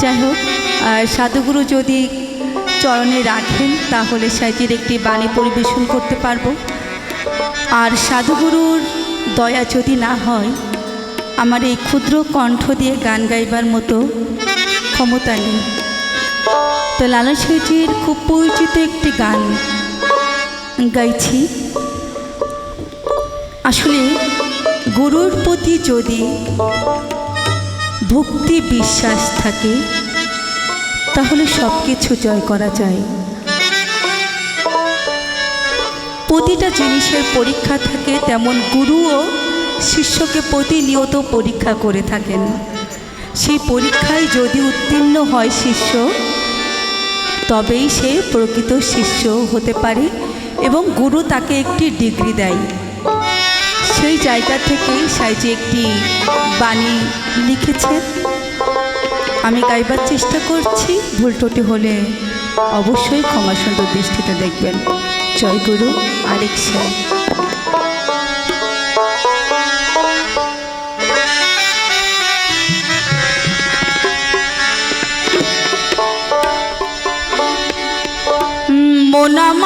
যাই হোক আহ, সাধুগুরু যদি চরণে রাখেন তাহলে সাইজির একটি বাণী পরিবেশন করতে পারব। আর সাধুগুরুর দয়া যদি না হয় আমার এই ক্ষুদ্র কণ্ঠ দিয়ে গান গাইবার মতো ক্ষমতা নেই। তো লালন সাইজির খুব পরিচিত একটি গান গাইছি। আসলে গুরুর প্রতি যদি ভক্তি বিশ্বাস থাকে, তাহলে সব কিছু জয় করা যায়। প্রতিটা জিনিসের পরীক্ষা থাকে, তেমন গুরুও শিষ্যকে প্রতিনিয়ত পরীক্ষা করে থাকেন। সেই পরীক্ষায় যদি উত্তীর্ণ হয় শিষ্য, তবেই সে প্রকৃত শিষ্য হতে পারে এবং গুরু তাকে একটি ডিগ্রি দেয়। সেই জায়গা থেকেই সাইজি একটি বাণী লিখেছেন আমি গাইবার চেষ্টা করছি, ভুল ত্রুটি হলে অবশ্যই ক্ষমা সুন্দর দৃষ্টিতে দেখবেন। জয় গুরু, আরেক সাই। মোনামা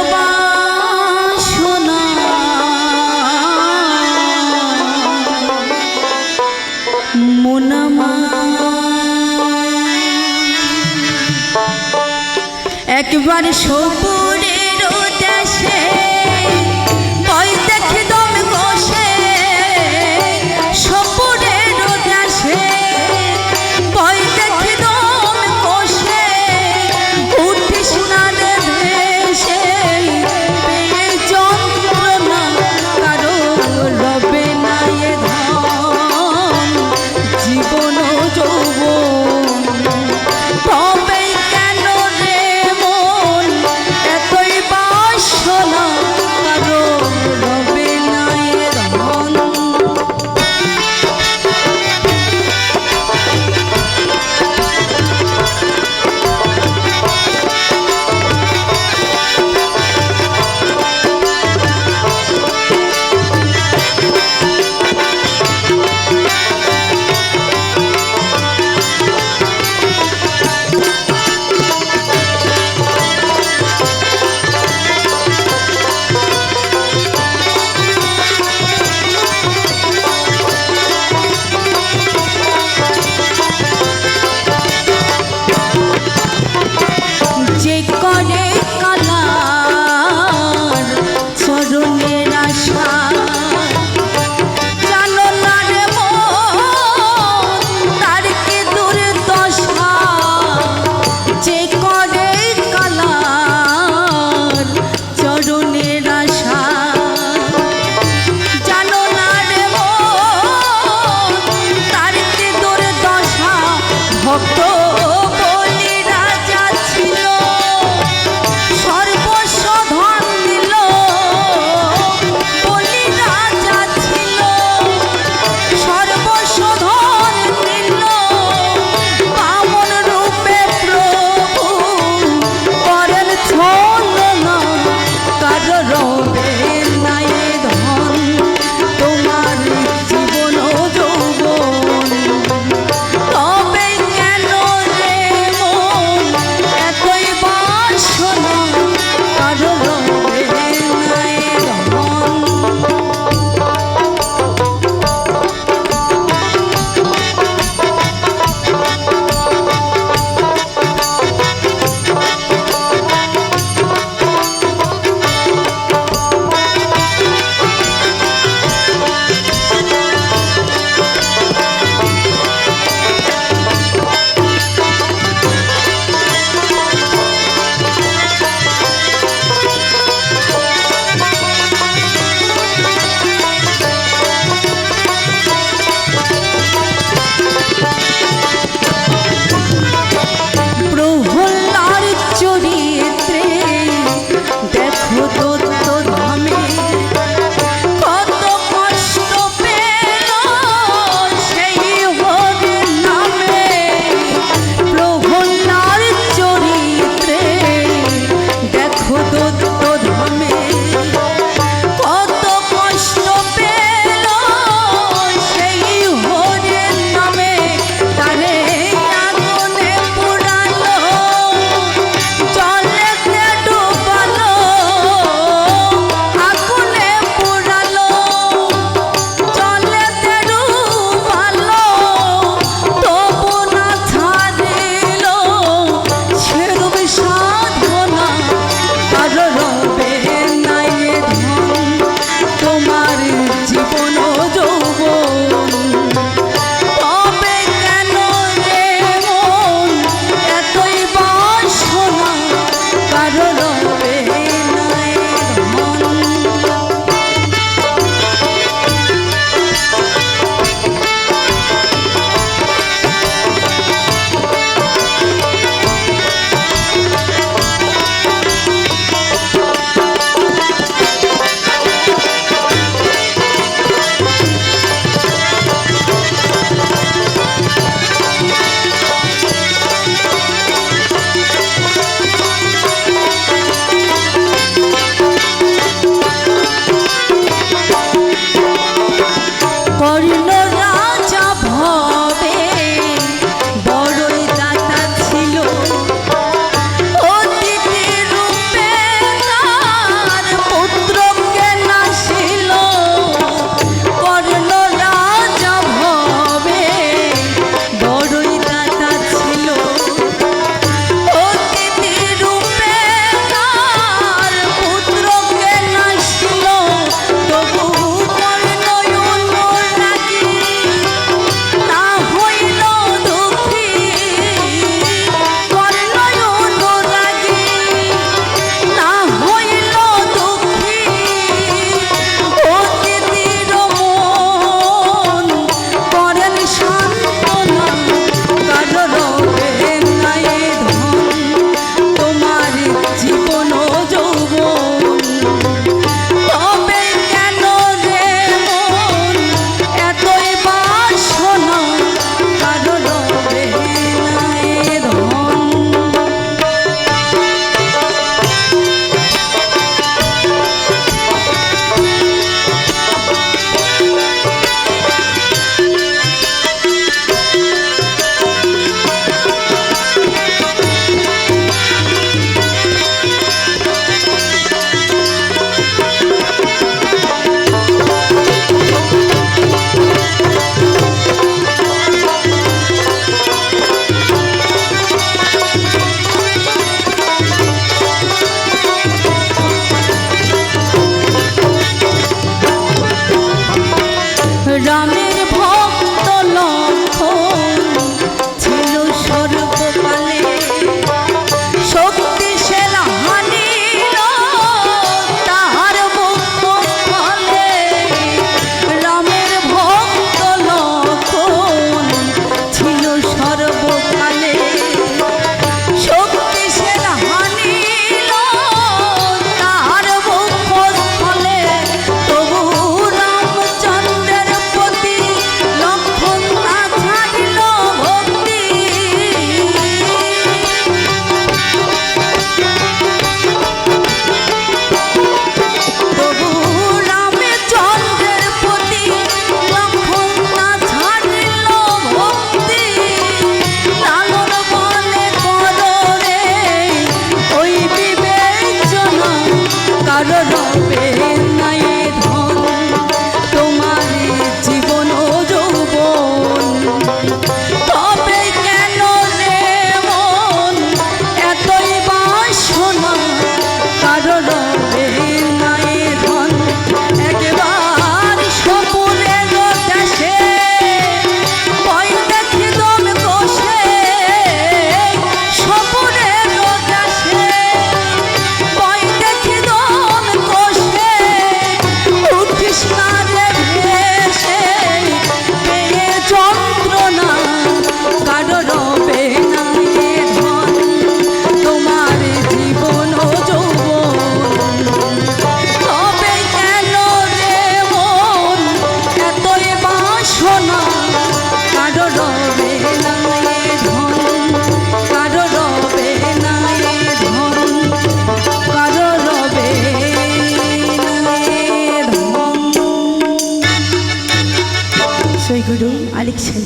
একবার সপুরের দেশে লিখছেন